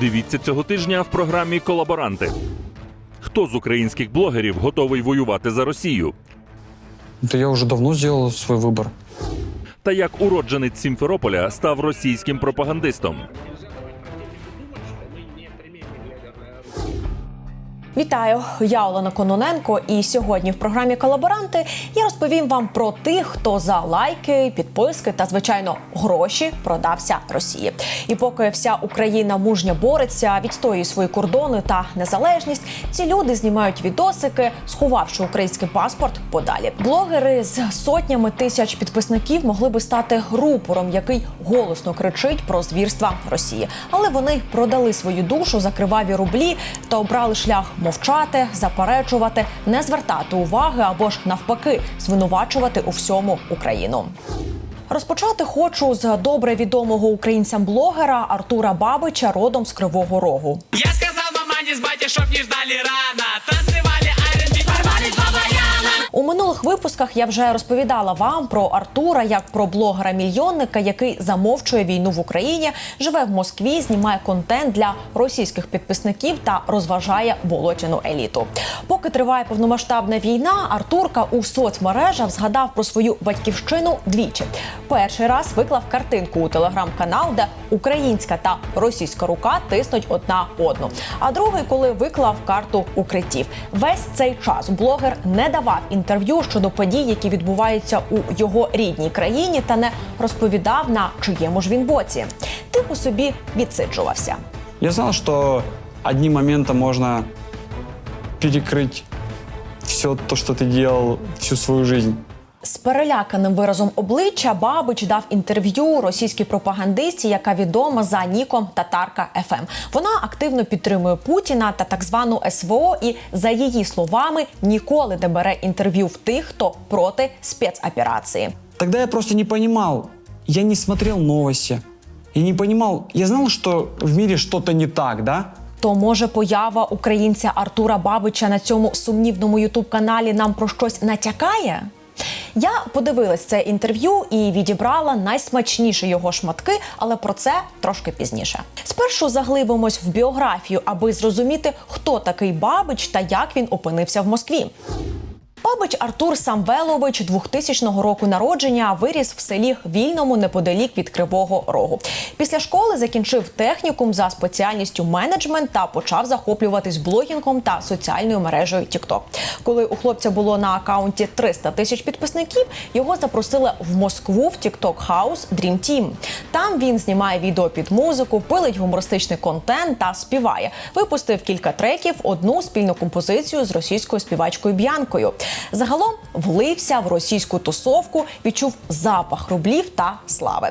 Дивіться цього тижня в програмі Колаборанти. Хто з українських блогерів готовий воювати за Росію? Да я уже давно сделал свой выбор. Та як уродженець Сімферополя став російським пропагандистом? Вітаю, я Олена Кононенко. І сьогодні в програмі Колаборанти я розповім вам про тих, хто за лайки, підписки та звичайно гроші продався Росії. І поки вся Україна мужньо бореться, відстоює свої кордони та незалежність, ці люди знімають відосики, сховавши український паспорт подалі. Блогери з сотнями тисяч підписників могли би стати рупором, який голосно кричить про звірства Росії, але вони продали свою душу за криваві рублі та обрали шлях мовчати, заперечувати, не звертати уваги або ж навпаки звинувачувати у всьому Україну. Розпочати хочу з добре відомого українцям блогера Артура Бабича, родом з Кривого Рогу. Я сказав мамані з батей, щоб не ждали рано минулих випусках я вже розповідала вам про Артура як про блогера-мільйонника, який замовчує війну в Україні, живе в Москві, знімає контент для російських підписників та розважає болотяну еліту. Поки триває повномасштабна війна, Артурка у соцмережах згадав про свою батьківщину двічі. Перший раз виклав картинку у телеграм-канал, де українська та російська рука тиснуть одна одну. А другий, коли виклав карту укриттів. Весь цей час блогер не давав інтерв'ю щодо подій, які відбуваються у його рідній країні, та не розповідав на чиєму ж він боці. Тихо собі відсиджувався. Я знав, що одним моментом можна перекрити все то, що ти делал всю свою жизнь. З переляканим виразом обличчя Бабич дав інтерв'ю російській пропагандистці, яка відома за ніком Татарка ФМ. Вона активно підтримує Путіна та так звану СВО, і за її словами ніколи не бере інтерв'ю в тих, хто проти спецоперації. Тогда я просто не понимал. Я не смотрел новости. Я не понимал. Я знал, что в мире что-то не так, да? То може поява українця Артура Бабича на цьому сумнівному ютуб-каналі нам про щось натякає? Я подивилась це інтерв'ю і відібрала найсмачніші його шматки, але про це трошки пізніше. Спершу заглибимось в біографію, аби зрозуміти, хто такий Бабич та як він опинився в Москві. Бабич Артур Самвелович 2000 року народження виріс в селі Вільному неподалік від Кривого Рогу. Після школи закінчив технікум за спеціальністю менеджмент та почав захоплюватись блогінгом та соціальною мережею TikTok. Коли у хлопця було на акаунті 300 тисяч підписників, його запросили в Москву в TikTok House Dream Team. Там він знімає відео під музику, пилить гумористичний контент та співає. Випустив кілька треків, одну спільну композицію з російською співачкою Б'янкою. Загалом влився в російську тусовку, відчув запах рублів та слави.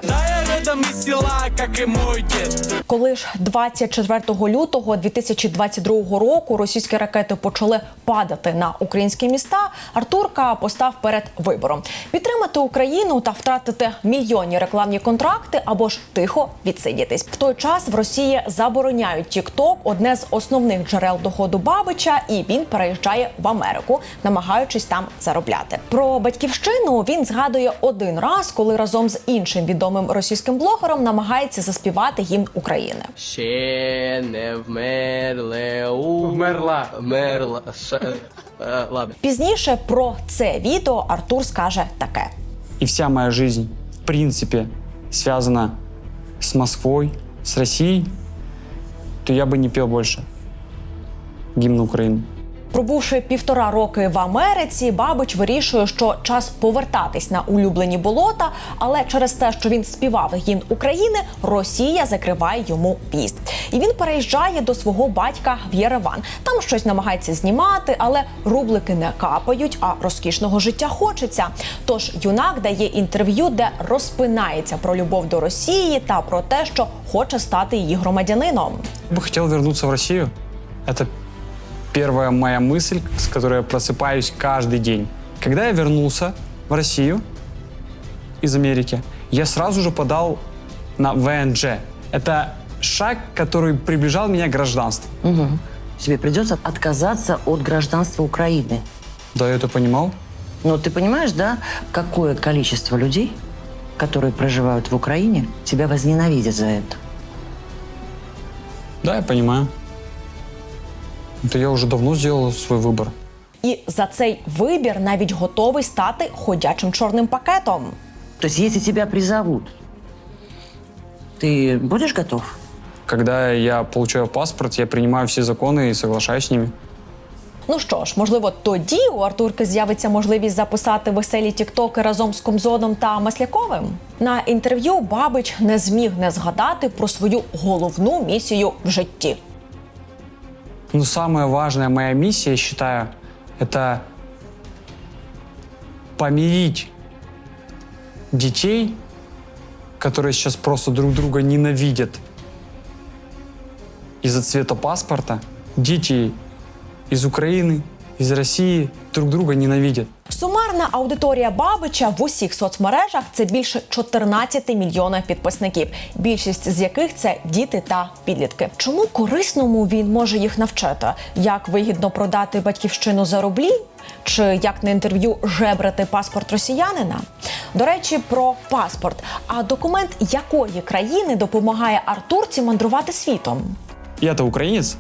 Коли ж 24 лютого 2022 року російські ракети почали падати на українські міста, Артурка постав перед вибором: підтримати Україну та втратити мільйонні рекламні контракти або ж тихо відсидітись. В той час в Росії забороняють TikTok, одне з основних джерел доходу Бабича, і він переїжджає в Америку, намагаючись там заробляти. Про батьківщину він згадує один раз, коли разом з іншим відомим російським блогером намагається заспівати гімн України. Ще не вмерли у... Вмерла. Вмерла. Е, ладно. Пізніше про це відео Артур скаже таке: И вся моя жизнь, в принципе, связана с Москвой, с Россией, то я бы не пел больше гимн Украины. Пробувши півтора роки в Америці, Бабич вирішує, що час повертатись на улюблені болота, але через те, що він співав гімн України, Росія закриває йому в'їзд. І він переїжджає до свого батька в Єреван. Там щось намагається знімати, але рублики не капають, а розкішного життя хочеться. Тож юнак дає інтерв'ю, де розпинається про любов до Росії та про те, що хоче стати її громадянином. Я бы хотел вернуться в Россию. Это первая моя мысль, с которой я просыпаюсь каждый день. Когда я вернулся в Россию из Америки, я сразу же подал на ВНЖ. Это шаг, который приближал меня к гражданству. Тебе придется отказаться от гражданства Украины. Да, я это понимал. Но ты понимаешь, да, какое количество людей, которые проживают в Украине, тебя возненавидят за это? Да, я понимаю. Это я уже давно сделал свой выбор. І за цей вибір навіть готовий стати ходячим чорним пакетом. То есть, если тебя призовут, ты будешь готов? Когда я получаю паспорт, я принимаю все законы и соглашаюсь с ними. Ну що ж, можливо, тоді у Артурки з'явиться можливість записати веселі тіктоки разом з Комзоном та Масляковим. На інтерв'ю Бабич не зміг не згадати про свою головну місію в житті. Но самая важная моя миссия, я считаю, это помирить детей, которые сейчас просто друг друга ненавидят из-за цвета паспорта. Дети из Украины, из России друг друга ненавидят. Сумарна аудиторія Бабича в усіх соцмережах це більше 14 мільйонів підписників, більшість з яких це діти та підлітки. Чому корисному він може їх навчити? Як вигідно продати батьківщину за рублі? Чи як на інтерв'ю жебрати паспорт росіянина? До речі, про паспорт. А документ якої країни допомагає Артурці мандрувати світом? Я-то украинец,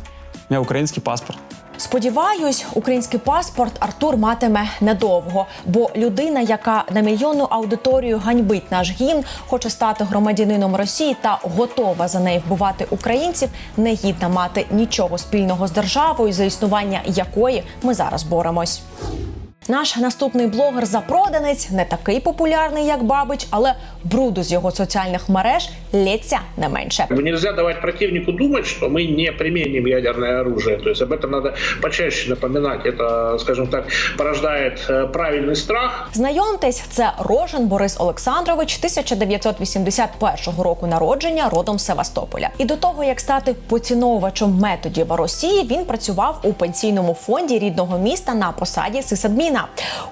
у меня украинский паспорт. Сподіваюсь, український паспорт Артур матиме недовго, бо людина, яка на мільйонну аудиторію ганьбить наш гімн, хоче стати громадянином Росії та готова за неї вбивати українців, не гідна мати нічого спільного з державою, за існування якої ми зараз боремось. Наш наступний блогер запроданець не такий популярний, як Бабич, але бруду з його соціальних мереж лється не менше. Нельзя давать противнику думать, что мы не применим ядерное оружие. То есть об этом надо почаще напоминать. Это, скажем так, порождает э, правильный страх. Знайомтесь, це Рожен Борис Олександрович, 1981 року народження, родом з Севастополя. І до того як стати поціновувачем методів Росії, він працював у пенсійному фонді рідного міста на посаді сисадміна.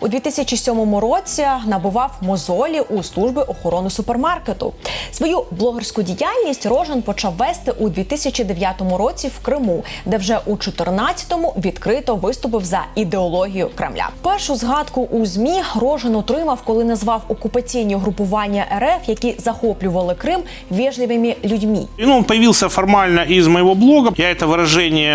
У 2007 році набував мозолі у служби охорони супермаркету. Свою блогерську діяльність Рожен почав вести у 2009 році в Криму, де вже у 2014-му відкрито виступив за ідеологію Кремля. Першу згадку у змі Рожен отримав, коли назвав окупаційні групування РФ, які захоплювали Крим вежливими людьми. И, Ну, он появился формально из моего блога. Я это выражение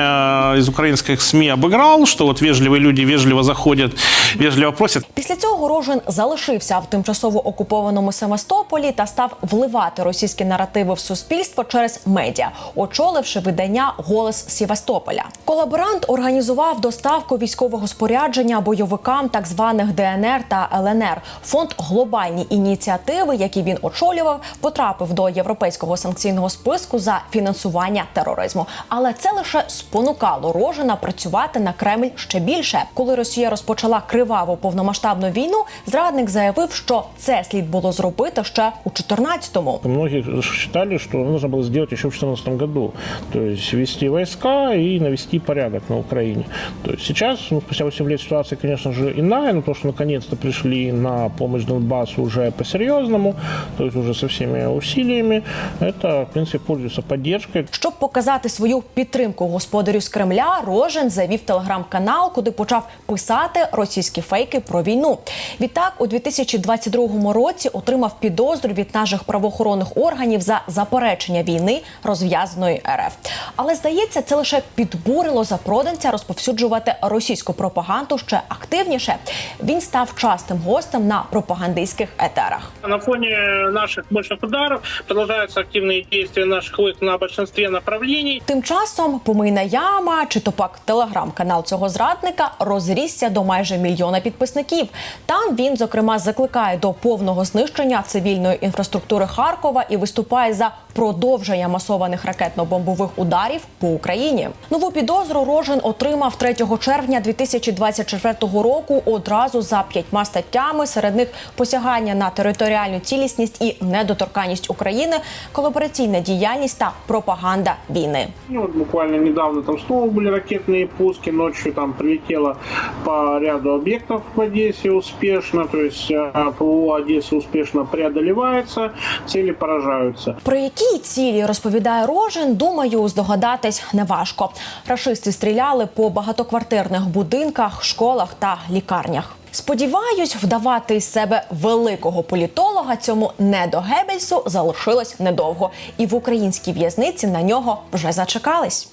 э, из украинских СМИ обыграл, что вот вежливые люди вежливо заходят, вежливо просят. Після цього Рожен залишився в тимчасово окупованому Севастополі та став вливати російські наративи в суспільство через медіа, очоливши видання Голос Севастополя. Колаборант організував доставку військового спорядження бойовикам так званих ДНР та ЛНР. Фонд глобальні ініціативи, які він очолював, потрапив до європейського санкційного списку за фінансування тероризму. Але це лише спонукало Рожена працювати на Кремль ще більше. Коли Росія розпочала криваву повномасштабну війну, зрадник заявив, що це слід було зробити ще у 14-му. Многие считали, что нужно было сделать еще в 2014 году. То есть ввести войска и навести порядок на Украине. То есть сейчас, ну, спустя 8 лет, ситуация, конечно же, иная, но то, что наконец-то пришли на помощь Донбассу уже по-серьезному, то есть уже со всеми усилиями, это, в принципе, пользуется поддержкой. Щоб показати свою підтримку господарю з Кремля, Рожен завів телеграм-канал, куди почав писати російські фейки про війну. Відтак, у 2022 році отримав підозру від наших правоохоронних органів за заперечення війни розв'язаної РФ. Але здається, це лише підбурило запроданця розповсюджувати російську пропаганду ще активніше. Він став частим гостем на пропагандистських етерах. На фоне наших мощных ударов продолжаются активные действия наших войск на большинстве направлений. Тим часом помийна яма чи то пак телеграм-канал цього зрадника розрісся до майже мільйона підписників. Там він зокрема закликає до повного знищення цивільної інфраструктури Харкова і виступає за продовження масованих ракетно-бомбових ударів по Україні. Нову підозру Рожен отримав 3 червня 2024 року одразу за п'ятьма статтями. Серед них посягання на територіальну цілісність і недоторканність України, колабораційна діяльність та пропаганда війни. Ну, буквально недавно там снова были ракетные пуски, ночью там прилетело по ряду объектов в Одессе успешно, то есть э, ПВО Одессы успешно преодолевается, цели поражаются. Про які Які цілі розповідає Рожин, думаю, здогадатись неважко. Рашисти стріляли по багатоквартирних будинках, школах та лікарнях. Сподіваюсь, вдавати із себе великого політолога цьому недогебельсу залишилось недовго, і в українській в'язниці на нього вже зачекались.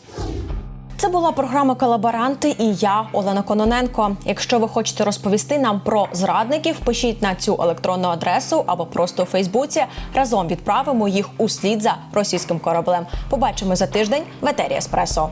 Це була програма Колаборанти і я, Олена Кононенко. Якщо ви хочете розповісти нам про зрадників, пишіть на цю електронну адресу або просто у Фейсбуці. Разом відправимо їх услід за російським кораблем. Побачимо за тиждень в етері Еспресо.